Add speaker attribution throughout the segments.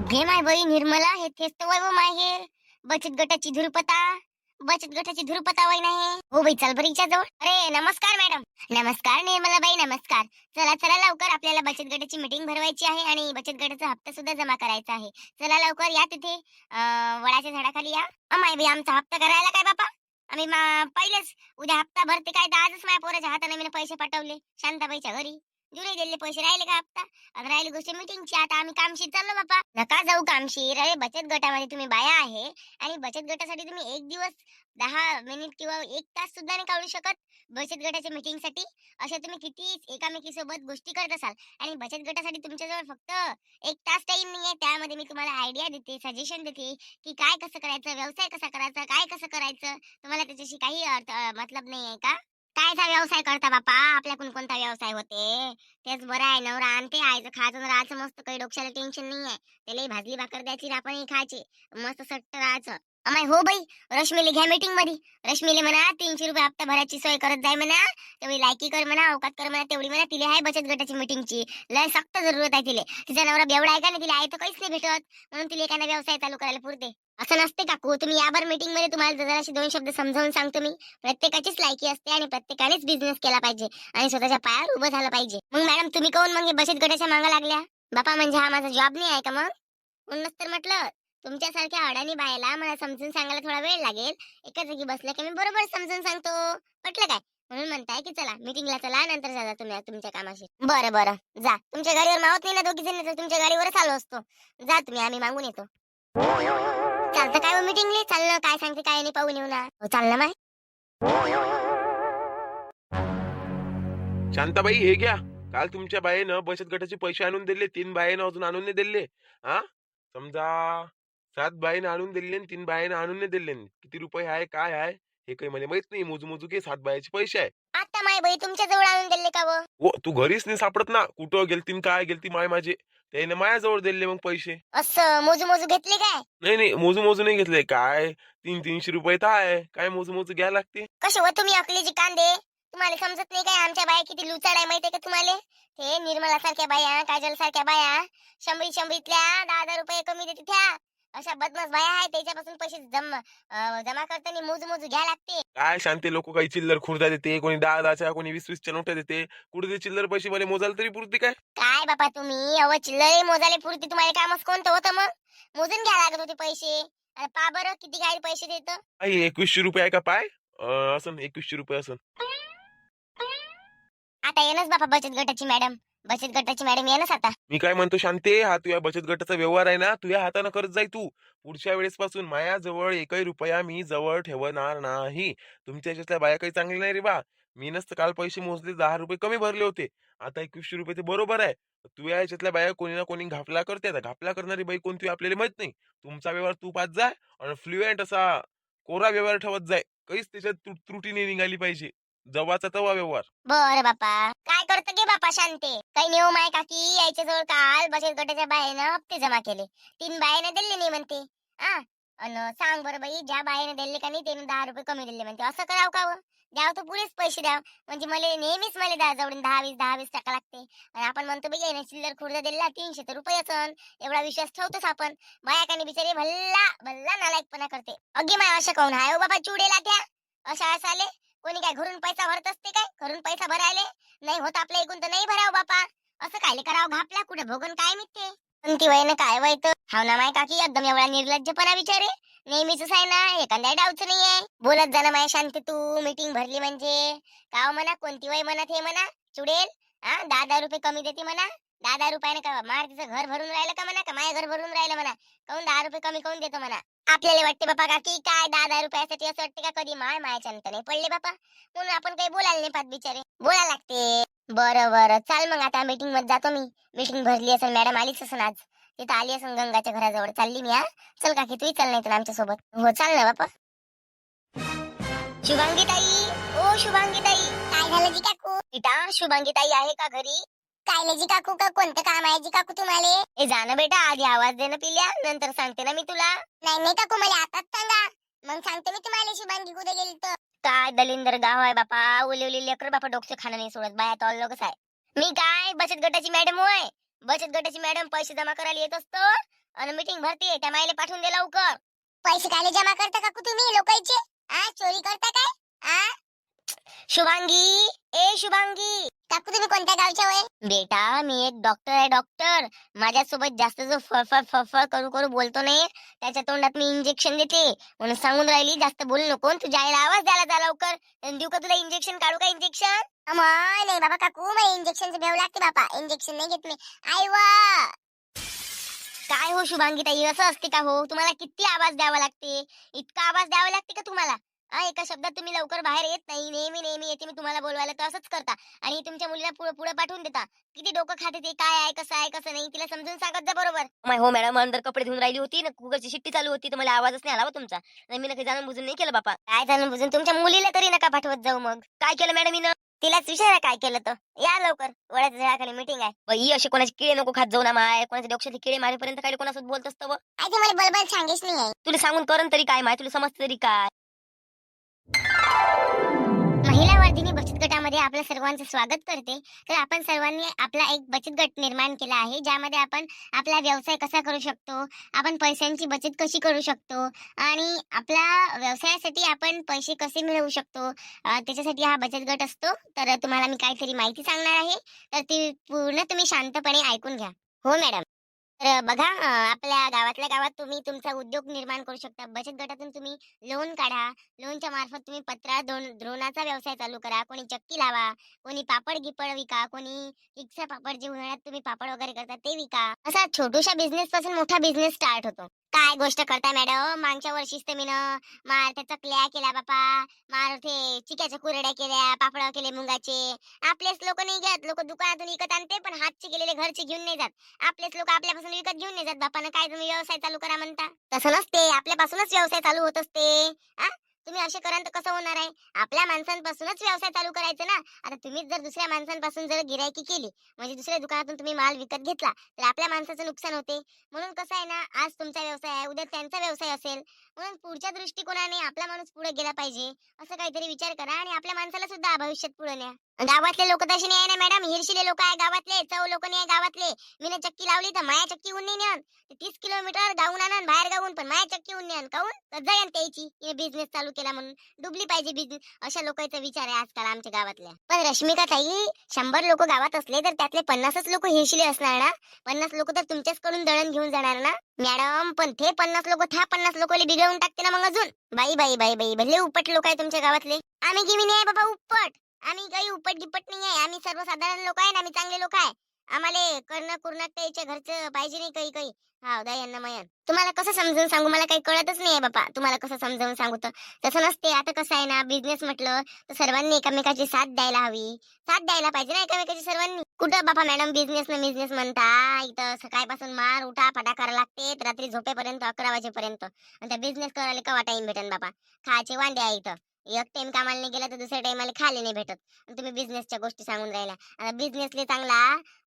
Speaker 1: अभे माय बाई निर्मला हे तेच तर वैभव माहेर बचत गटाची धुरपता. बचत गटाची धुरपता वय नाही हो बाई चल बरीच्या जवळ अरे नमस्कार मॅडम. नमस्कार निर्मला बाई नमस्कार. चला चला लवकर आपल्याला बचत गटाची मीटिंग भरवायची आहे आणि बचत गटाचा हप्ता सुद्धा जमा करायचा आहे. चला लवकर या तिथे. वडाच्या झाडाखाली या. माय बाई आमचा हप्ता करायला काय बापा? आम्ही पहिलेच उद्या हप्ता भरते काय तर आजच माझ्या पोराच्या हाताने मी पैसे पाठवले. शांताबाईच्या घरी. जुने दिलेले पैसे राहिले का हप्ता? आता राहिली गोष्ट मीटिंगची आता आम्ही कामशीर चाललो बापा. नका जाऊ कामशीर अरे बचत गटामध्ये तुम्ही बाया आहे आणि बचत गटासाठी तुम्ही एक दिवस दहा मिनिट किंवा एक तास सुद्धा नाही काढू शकत बचत गटाच्या मीटिंगसाठी. अशा तुम्ही किती एकामेकीसोबत गोष्टी करत असाल आणि बचत गटासाठी तुमच्याजवळ फक्त एक तास टाइम आहे त्यामध्ये मी तुम्हाला आयडिया देते सजेशन देते की काय कसं करायचं व्यवसाय कसा करायचा काय कसं करायचं? तुम्हाला त्याच्याशी काही अर्थ मतलब नाही आहे का? कायचा व्यवसाय करता बापा? आपल्याकडून कोणता व्यवसाय होते? तेच बरं आहे नवरा आणते आयचं खायचं राहायचं मस्त काही डोक्याला टेन्शन नाही आहे त्याला भाजली भाकर द्यायची आपण खायचे. मस्त सट्ट राहायचं. अमाय हो बाई रश्मीले घ्या मीटिंगमध्ये रश्मीले म्हणा तीनशे रुपये हप्ता भरायची सोय करत जाय म्हणा. तेवढी लायकी कर म्हणा अवकात कर म्हणा तेवढी म्हणा. तिला आहे बचत गटाची मीटिंगची लय सक्त जरूरत आहे तिले. तिचा नवरा बेवडा आहे का नाही? तिला आहे तर काहीच नाही भेटत. म्हणून तिला एखादा व्यवसाय चालू करायला पुरते. असं नसते काकू. तुम्ही यावर मीटिंगमध्ये तुम्हाला जराशी दोन शब्द समजावून सांगतो मी. प्रत्येकाचीच लायकी असते आणि प्रत्येकानेच बिझनेस केला पाहिजे आणि स्वतःच्या पायावर उभं झालं पाहिजे. मग मॅडम तुम्ही कोण मग बचत गटाच्या मागा लागल्या? बापा म्हणजे हा माझा जॉब नाही आहे का मग? म्हणूनच तर म्हटलं तुमच्यासारख्या अडाणी बायला मला समजून सांगायला थोडा वेळ लागेल. एका जागी बसल्या की मी बरोबर समजून सांगतो. पटलं काय? म्हणून म्हणताय की चला मीटिंगला चला नंतर जा तुम्ही तुमच्या कामाशी. बरं बरं. जा. तुमच्या गाडीवर मावत नाही ना दोघी जण तर तुमच्या गाडीवरच आलो असतो. जा तुम्ही आम्ही मागून येतो. चालतं काय मीटिंगले चाललं काय सांगते काय नाही पाहून येऊ ना. हो, चाललं माय
Speaker 2: शांताबाई हे घ्या. काल तुमच्या बाईनं बचत गटाचे पैसे आणून दिले तीन बाईनं अजून आणून नाही दिले. हा? समजा सात बाईनं आणून दिले आणि तीन बाईनं आणून नाही दिले. किती रुपये आहे काय आहे? हे काही मला माहीत नाही. मोजू मोजू घे सात बायाचे पैसे आहे.
Speaker 1: आता माय बाई तुमच्या जवळ आणून दिले का व?
Speaker 2: ओ तू घरीच नाही सापडत ना. कुठं गेलतीन काय गेलती माय माझे. त्याने माझ्याजवळ दिले मग पैसे.
Speaker 1: असं मोजू मोजू घेतले काय?
Speaker 2: नाही नाही मोजू मोजू नाही घेतले. काय? तीन तीनशे रुपये तर आहे. काय मोजू मोजू घ्यायला लागते
Speaker 1: कसे व तुम्ही अकलीचे कांदे तुम्हाला समजत नाही काय? आमच्या बाया किती लुचाड आहे माहितीये का तुम्हाला? ते निर्मला सारख्या बाया काजल सारख्या बाया शंभरी शंभरीतल्या दहा दहा रुपये कमी देते त्या अशा बदमाश बाया आहेत त्याच्यापासून पैसे जम जमा करताना मोजू मोजू घ्या लागते.
Speaker 2: काय शांती लोक काही चिल्लर खुर्दा देते कोणी दहा दहाच्या कोणी वीस वीसच्या नोट्या देते. कुठे चिल्लर पैसे मला मोजायला तरी पुरते काय?
Speaker 1: काय बापा तुम्ही? अव चिल्लरे मोजाले पुरती. तुम्हाला कामच कोणतं होतं मग? मोजून घ्या लागत होते पैसे. आणि पा बरं किती काय पैसे देत.
Speaker 2: आई एकवीसशे रुपये आहे का पाय? अं, असन एकवीसशे रुपये असन
Speaker 1: आता येणच बापा बचत गटाची मॅडम. बचत गटाची मॅडम येणच आता
Speaker 2: मी काय म्हणतो शांते हा तुझ्या बचत गटाचा व्यवहार आहे ना तुझ्या हाताने करत जाय तू. पुढच्या वेळेस पासून माया जवळ एकही रुपया मी जवळ ठेवणार नाही. तुमच्या याच्यातल्या बाया काही चांगली नाही रे बा. मी नसतं काल पैसे मोजले दहा रुपये कमी भरले होते. आता एकवीसशे रुपये ते बरोबर आहे. तुझ्या याच्यातल्या बाया कोणी ना कोणी घापला करते. आता घापला करणारी बाई कोणती आपल्याला माहीत नाही. तुमचा व्यवहार तू पाच जाय आणि फ्लुएंट असा कोरा व्यवहार ठेवत जाय. काहीच त्याच्यात त्रुट- त्रुटी नाही निघाली पाहिजे. जवाचा तवा व्यवहार.
Speaker 1: बर बापा. काय करतो गे बापा शांते? काही नियम आहे का की यायच्या जवळ काल बचत गटाच्या बायानं हप्ते जमा केले. तीन बायानं दिले नाही म्हणते. आ? अन सांग बरं बाई ज्या बायानं दिले का नाही त्याने दहा रुपये कमी दिले म्हणते. असं करावं का द्याव तर पुरेच पैसे द्याव. म्हणजे मला नेहमीच मला दहा जवळून दहा वीस दहा वीस टाका लागते. आणि आपण म्हणतो बाई याने चिल्लर खुर्द दिला तीनशे तर रुपये असन. एवढा विश्वास ठेवतोच आपण. बायाकाने बिचारे भल्ला भल्ला नालायकपणा करते. अगे माय अशा काऊन हाय हो बाबा चुडेला त्या अशा असाले. कोणी काय घरून पैसा भरत असते काय? घरून पैसा भरायले? नाही होत आपल्या एकूण तर नाही भराव बापा. असं कायले करावं घापला? कुठे भोगन काय मिळते कोणती वयनं काय वयत हाव ना माय काकी एकदम एवढा निर्लज्जपणा विचारे नेहमीच आहे ना एखाद्या डावच नाहीये. बोलत जाणं माय शांती तू मीटिंग भरली म्हणजे. काव म्हणा कोणती वय म्हणत हे म्हणा. चुडेल हा? दहा दहा रुपये कमी देते म्हणा. दहा दहा रुपयाने का मार तिचं घर भरून राहिलं का म्हणा का माझ्या घर भरून राहिलं म्हणा? काऊन दहा रुपये कमी काऊन देतो म्हणा? आपल्याला वाटते बापा काकी काय दहा दहा रुपयासाठी असं वाटते का कधी? माय मायाच्या अंत नाही पडले बापा. म्हणून आपण काही बोलायला नाही पाहत बिचारे. बोलायला लागते. बरं बरं. चाल मग आता मीटिंगमध्ये जातो मी. मीटिंग भरली असेल मॅडम आलीच असेल आज. तिथं आली असेल गंगाच्या घराजवळ. चालली मी हा? चल काकी तूही चल नाही तर आमच्यासोबत हो चाल ना बापा. शुभांगी ताई. ओ शुभांगी ताई. काय झालं जी काकू? शुभांगी ताई आहे का घरी? काय जी काकू का कोणतं काम आहे? जी काकू तुम्हाला? ए जाणं बेटा आधी आवाज दे ना पिल्या नंतर सांगते ना मी तुला. नाही नाही काकू मला आताच सांगा. मग सांगते मी तुम्हाला शुभांगी कुठे गेली तर. काय दलिंदर गाव आहे बापा उली उली लेकर बापा डोकं खाणं नाही सोडत बाया तो लोकच आहे. मी काय बचत गटाची मॅडम होय. बचत गटाची मॅडम पैसे जमा करायला येत असतो आणि मीटिंग भरते त्या मायले पाठवून दे लवकर. पैसे कायले जमा करता काकू तुम्ही लोकांचे? आ चोरी करता काय? आ? शुभांगी ए शुभांगी. काकू तुम्ही कोणत्या गावच्या वय बेटा मी एक डॉक्टर आहे डॉक्टर माझ्यासोबत जास्त जो फळफळ फळफळ करू करू बोलतो नाही. त्याच्या तोंडात मी इंजेक्शन देते. म्हणून सांगून राहिली जास्त बोलू नको. तुझ्या आईला आवाज द्यायला जा लवकर. देऊ का तुला इंजेक्शन काढू का इंजेक्शन नाही बाबा काकू मला इंजेक्शन भेव लागते बाबा. इंजेक्शन नाही घेत मी. आई वा! काय हो शुभांगी ताई? असं असते का हो? तुम्हाला किती आवाज द्यावा लागते? इतका आवाज द्यावा लागते का तुम्हाला? हा एका शब्दात तुम्ही लवकर बाहेर येत नाही. नेहमी नेहमी येते मी तुम्हाला बोलवायला. तर असंच करता आणि तुमच्या मुलीला पुढे पुढे पाठवून देता. किती डोकं खाते ते काय आहे कसं आहे कसं नाही तिला समजून सांगत जा बरोबर.
Speaker 3: माय हो मॅडम अंदर कपडे धुवून राहिली होती ना कुकरची शिट्टी चालू होती तर मला आवाजच नाही आला हो तुमचा. नाही मी काही जाणून बुजून नाही केलं बापा.
Speaker 1: काय जाणून बुजून? तुमच्या मुलीला तरी नका पाठवत जाऊ मग.
Speaker 3: काय केलं मॅडम हिनं?
Speaker 1: तिलाच विचारा काय केलं तर या लवकर. वड्याच्या झाडाखाली मीटिंग आहे.
Speaker 3: बाई असे कोणाचे किडे नको खात जाऊ ना माय कोणाच्या डोक्यातले किडे मारेपर्यंत काय कोणासोबत बोलत असतं व?
Speaker 1: आई मला बलबल सांगेच नाही
Speaker 3: तुला सांगून करण तरी काय माय? तुला समजतं तरी काय?
Speaker 1: महिला वर्धिनी बचत गटामध्ये आपलं सर्वांचं स्वागत करते. तर आपण सर्वांनी आपला एक बचत गट निर्माण केला आहे ज्यामध्ये आपण आपला व्यवसाय कसा करू शकतो आपण पैशांची बचत कशी करू शकतो आणि आपल्या व्यवसायासाठी आपण पैसे कसे मिळवू शकतो त्याच्यासाठी हा बचत गट असतो. तर तुम्हाला मी काहीतरी माहिती सांगणार आहे. तर ती पूर्ण तुम्ही शांतपणे ऐकून घ्या. हो मॅडम. तर बघा आपल्या गावातल्या गावात तुम्ही तुमचा उद्योग निर्माण करू शकता. बचत गटातून तुम्ही लोन काढा. लोनच्या मार्फत तुम्ही पत्रा दोन द्रोणाचा व्यवसाय चालू करा. कोणी चक्की लावा कोणी पापड गिपड विका कोणी रिक्षा पापड जे उन्हाळ्यात तुम्ही पापड वगैरे करता ते विका. असा छोटूशा बिझनेस पासून मोठा बिझनेस स्टार्ट होतो. काय गोष्ट करता मॅडम मागच्या वर्षीच तर मीनं मार त्या चकल्या केल्या बापा. मार ते चिक्याच्या कुरड्या केल्या पापड केले मुंगाचे. आपलेच लोक नाही घेत. लोक दुकानातून विकत आणते पण हातचे केलेले घरचे घेऊन नाही जात. आपलेच लोक आपल्यापासून विकत घेऊन नाही जात बापानं. काय तुम्ही व्यवसाय चालू करा म्हणता? तसं नसते. आपल्यापासूनच व्यवसाय चालू होत असते. तुम्ही असे कराल तर कसं होणार आहे? आपल्या माणसांपासूनच व्यवसाय चालू करायचा ना? आता तुम्हीच जर दुसऱ्या माणसांपासून जर गिरायकी केली म्हणजे दुसऱ्या दुकानातून तुम्ही माल विकत घेतला तर आपल्या माणसाचं नुकसान होते. म्हणून कसं आहे ना आज तुमचा व्यवसाय आहे उद्या त्यांचा व्यवसाय असेल. म्हणून पुढच्या दृष्टिकोनाने आपला माणूस पुढे गेला पाहिजे. असं काहीतरी विचार करा आणि आपल्या माणसाला सुद्धा भविष्यात पुढे न्या. गावातले लोक तसे नाही आहे ना मॅडम? हिरशिले लोक आहे गावातले चौ लोक नाही आहे गावातले. मी चक्की लावली तर माया चक्की ऊन नाही नेन. तीस किलोमीटर गाऊन आणन बाहेर गाऊन पण माया चक्की ऊन काऊन? जाईन त्याची. बिझनेस चालू केला म्हणून. डुबली पाहिजे बिझनेस अशा लोकांचा विचार आहे आजकाल आमच्या गावातल्या. पण रश्मिका ताई शंभर लोक गावात असले तर त्यातले पन्नासच लोक हिरशिले असणार ना? पन्नास लोक तर तुमच्याच कडून दळण घेऊन जाणार ना? मॅडम पण ते पन्नास लोक त्या पन्नास लोक बिघडवून टाकते ना मग अजून? बाई बाई बाई बाई भले उपट लोक आहे तुमच्या गावातले. आम्ही गिमी नाही आहे बाबा उपट. आम्ही काही उपट गिपट नाही आहे. आम्ही सर्वसाधारण लोक आहे ना आम्ही चांगले लोक आहे. आम्हाला कर्ण कुर्णात त्याच्या घरचं पाहिजे नाही काही काही. हा दयान मयन तुम्हाला कसं समजून सांगू? मला काही कळतच नाही आहे बापा. तुम्हाला कसं समजावून सांगू तर? तसं नसते. आता कसं आहे ना बिझनेस म्हटलं तर सर्वांनी एकमेकाची साथ द्यायला हवी. साथ द्यायला पाहिजे ना एकमेकाची सर्वांनी. कुठं बापा मॅडम बिझनेस न बिझनेस म्हणता? इथं सकाळपासून मार उठा फटा लागते रात्री झोपेपर्यंत अकरा वाजेपर्यंत. आणि त्या बिझनेस करायला केव्हा टाइम भेटेन बापा? खायचे वांडे आहे इथं. एक टाइम कामाला नाही गेला तर दुसऱ्या टाइमाला खाली नाही भेटत. तुम्ही बिझनेसच्या गोष्टी सांगून राहिल्या आता बिझनेसले चांगला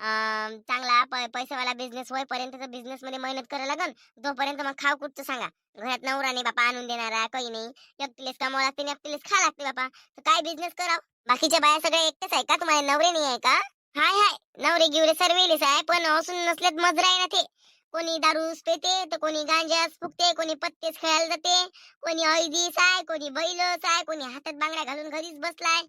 Speaker 1: अं, चांगला पैसेवाला बिझनेस होईपर्यंत बिझनेस मध्ये मेहनत करायला लागन. तोपर्यंत मग खाऊ कुठचं सांगा. घरात नवरा नाही बापा आणून देणारा काही नाही. एकटीलेच कामावं लागते आणि एकटीलेच खा लागते बापा. तर काय बिझनेस करावं? बाकीच्या बाया सगळे एकटेच आहे का? तुम्हाला नवरे नाही आहे का? हाय हाय. नवरे गिवरे सर्वेलेच आहे पण असून नसलेत मजरा आहे ना ते. कोणी दारू पेते तर कोणी गांजाच फुकते कोणी पत्तेच खेळायला जाते कोणी ऐदीस आहे कोणी बैलच आहे कोणी हातात बांगड्या घालून घरीच बसलाय.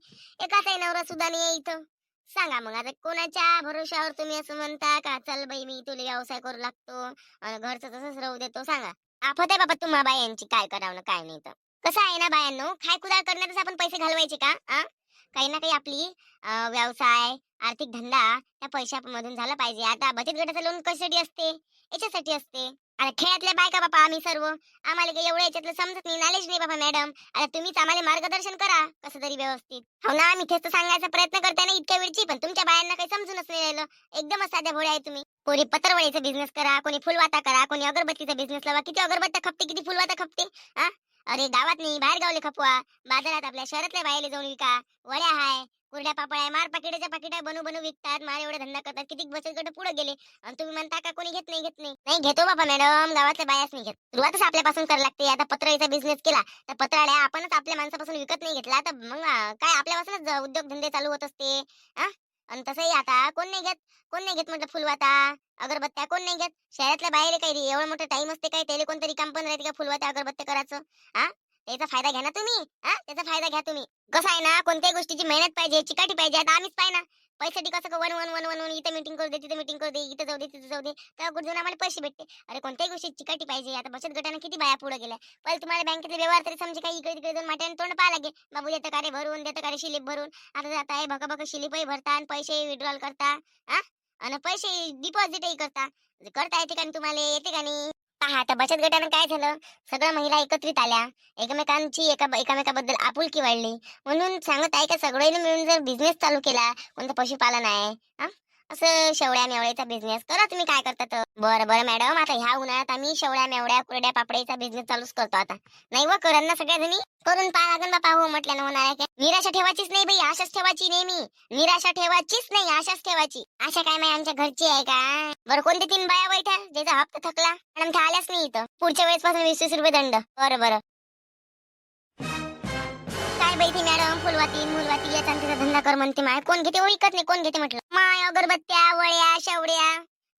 Speaker 1: एकाच आहे नवरा सुद्धा नाही इथं. सांगा मग आता कोणाच्या भरोशावर तुम्ही असं म्हणता का चल बाई मी तुला व्यवसाय करू लागतो आणि घरचं तसंच राहू देतो. सांगा. आफत आहे बाबा तुम्हा बायांची काय करावं काय नाही तर. कसं आहे ना बायांनो खाय कुदार करण्यातच आपण पैसे घालवायचे का आ? काही ना काही आपली व्यवसाय आर्थिक धंदा त्या पैशामधून झाला पाहिजे. आता बचत गटाचं लोन कशासाठी असते? याच्यासाठी असते. आता खेळातल्या बायका बापा आम्ही सर्व. आम्हाला काही एवढं याच्यातलं समजत नाही नॉलेज नाही बाबा मॅडम आता तुम्हीच आम्हाला मार्गदर्शन करा कसं तरी व्यवस्थित. हो ना आम्ही तेच सांगायचा प्रयत्न करताय ना इतक्या वेळची पण तुमच्या बायांना काही समजूनच नाही राहिलं. एकदमच साध्या भोळ्या आहे तुम्ही. कोणी पत्रवळीचा बिझनेस करा कोणी फुलवाता करा कोणी अगरबत्तीचा बिझनेस लावा. किती अगरबत्त्या खपते किती फुलवाता खपते हा अरे गावात नाही बाहेर गावले खपवा. बाजारात आपल्या शहरातल्या बाहेर जाऊन विका. वड्या हाय कुरड्या पापड मार पाकिटाच्या पाकिटा बनू बनू विकतात. मार एवढा धंदा करतात. किती बचत गट पुढे गेले. आणि तुम्ही म्हणता का कोणी घेत नाही घेत नाही? नाही घेतो बाबा मॅडम. गावातल्या बायाच नाही घेत. सुरुवातच आपल्यापासून करायला लागते. आता पत्राचा बिझनेस केला तर पत्राळ्या आपणच आपल्या माणसापासून विकत नाही घेतला. तर मग काय आपल्यापासूनच उद्योग धंदे चालू होत असते. हा आणि तसंही आता कोण नाही घेत कोण नाही घेत म्हटलं फुलवाता अगरबत्त्या कोण नाही घेत. शहरातल्या बाहेर काही रे एवढं मोठं टाइम असते काय? त्याला कोणतरी काम पण राहते का फुलवात्या अगरबत्त्या करायचं? हा त्याचा फायदा घ्या ना तुम्ही हा त्याचा फायदा घ्या तुम्ही. कसं आहे ना कोणत्याही गोष्टीची मेहनत पाहिजे चिकाटी पाहिजे आता आम्हीच पाहिजे ना पैशासाठी कसं one one one one one इथं मीटिंग करू दे तिथे मीटिंग करू दे इथं जाऊ दे तिथे जाऊ दे. तर कुठे आम्हाला पैसे भेटते. अरे कोणत्याही गोष्टी चिकाटी पाहिजे. आता बचत गटाने किती बाया पुढे गेल्या. पहिले तुम्हाला बँकेतले व्यवहार तरी समजे काही इकडे तिकडे जाऊन माट्याने तोंड पाहा लागेल. बाबू देतं का रे? भरून देतं का रे शिलीप भरून? आता जात आहे भका भका शिलीपही भरता आणि पैसे विड्रॉल करता हा आणि पैसे डिपॉझिटही करता. करता येते का तुम्हाला? येते का नाही? पहा आता बचत गटानं काय झालं? सगळ्या महिला एकत्रित आल्या. एकमेकांची एका एकमेकाबद्दल आपुलकी वाढली. म्हणून सांगत आहे का सगळ्यांनी मिळून जर बिझनेस चालू केला कोणतं पशुपालन आहे? हा? असं शेवड्या मेवळ्याचा बिझनेस करा. तुम्ही काय करतात बरं बरं मॅडम आता ह्या उन्हाळ्यात आम्ही शेवड्या मेवड्या कुरड्या पापड्याचा बिझनेस चालूच करतो आता. नाही व करण ना सगळ्या जणी करून पहा लागन बापा. हो म्हटल्यानं होणार आहे निराशा ठेवायचीच नाही बाई. आशाच ठेवायची नेहमी. निराशा ठेवायचीच नाही. आशाच ठेवायची. आशा काय माहिती आमच्या घरची आहे का? बरं कोणते तीन बाया बैठा? ज्याचा हप्ता थकला. मॅडम त्या आल्याच नाही इथं. पुढच्या वेळेस पासून वीस वीस रुपये दंड. बरं बरं. बाई ती मॅडम फुलवाती मुलवाती याचा तिचा धंदा कर म्हणते माय. कोण घेते? विकत नाही कोण घेते म्हटलं. माय अगरबत्त्या वळ्या शेवड्या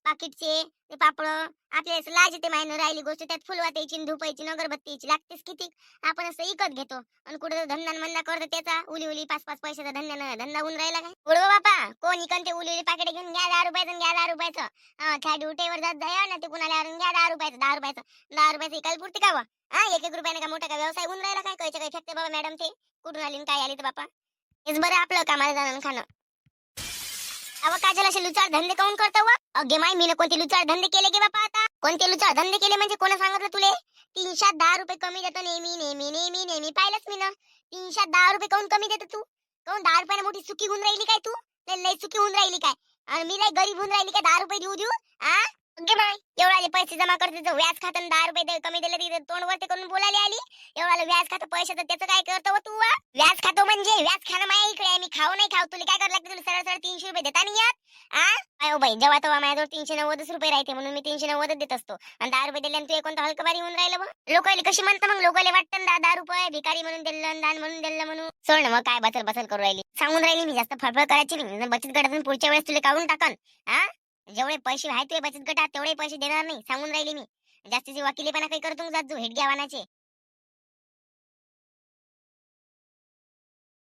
Speaker 1: पाकिटचे ते पापड आपल्याला लाज येते माय राहिली गोष्ट त्यात फुलवात्याची न धुपायची न अगरबत्तीची. लागतेच किती. आपण असं इकत घेतो. आणि कुठं धंदा न मंदा करतो त्याचा उली उली पाच पाच पैशाचा धंद्यानं धंदा होऊन राहिला काय? उडव बापा कोण इकन ते उली उली पाकिट घेऊन घ्या दहा रुपयाचं घ्या दहा रुपयाचं. हा त्या ड्युटीवर जात जाय ना ते कुणाला घ्या दहा रुपयाचं दहा रुपयाचं. दहा रुपयाचं इकायला पुरते का हा एक एक रुपयाने का मोठा का व्यवसाय होऊन राहिला काय? कळच्या काय फेकते बाबा मॅडम ते? कुठून आली काय आली तर बापा? हेच बरं आपलं कामाला जाणं खाणं. अव काजल असे लुचार धंदे काऊन करतो अगे माय मी कोणते लुचार धंदे केले गे बापा आता? कोणते लुचार धंदे केले म्हणजे कोणा सांगितलं तुले? तीनशे दहा रुपये कमी देतो नेहमी नेहमी नेहमी नेहमी. पाहिलंच मी ना तीनशे दहा रुपये काऊन कमी देतो तू? काऊन दहा रुपयाने मोठी चुकी होऊन राहिली काय तू? लय लय चुकी होऊन राहिली काय? आणि मी लय गरीब होऊन राहिली काय? दहा रुपये देऊ देऊ? आ? घे माय एवढाले पैसे जमा करते तर व्याज खातं दहा रुपये दे- कमी दिले तिथे तोंड वरती करून बोलायला आली. एवढाले व्याज खातं तर त्याचं काय करतो तू व्याज खातो म्हणजे? व्याज खाणं माझ्या इकडे मी खाऊ नाही खाऊ. तुला काय करायला लागतं? तुला सरळ सरळ तीनशे रुपये देता नाही यात. आ? अयो बाई जेव्हा तेव्हा माझ्याजवळ तीनशे नव्वदच रुपये राहते म्हणून मी तीनशे नव्वदच देत असतो. आणि दहा रुपये दिले आणि तू कोणतं हलकबारी होऊन राहिलं मग लोकांना कशी म्हणतं मग? लोकांना वाटतं दहा दहा रुपये भिकारी म्हणून दिलं दान म्हणून दिलं म्हणून. सोड मग काय बसल बसल करू राहिली. सांगून राहिली मी जास्त फळफळ करायची नाही. बचत गटातून पुढच्या वेळेस तुला काढून टाकन. हा जेवढे पैसे आहेत तुझे बचत गटात तेवढे पैसे देणार नाही सांगून राहिले मी. जास्तीची वकिलीपणा काही करतो जात जो हेडग्या वानाचे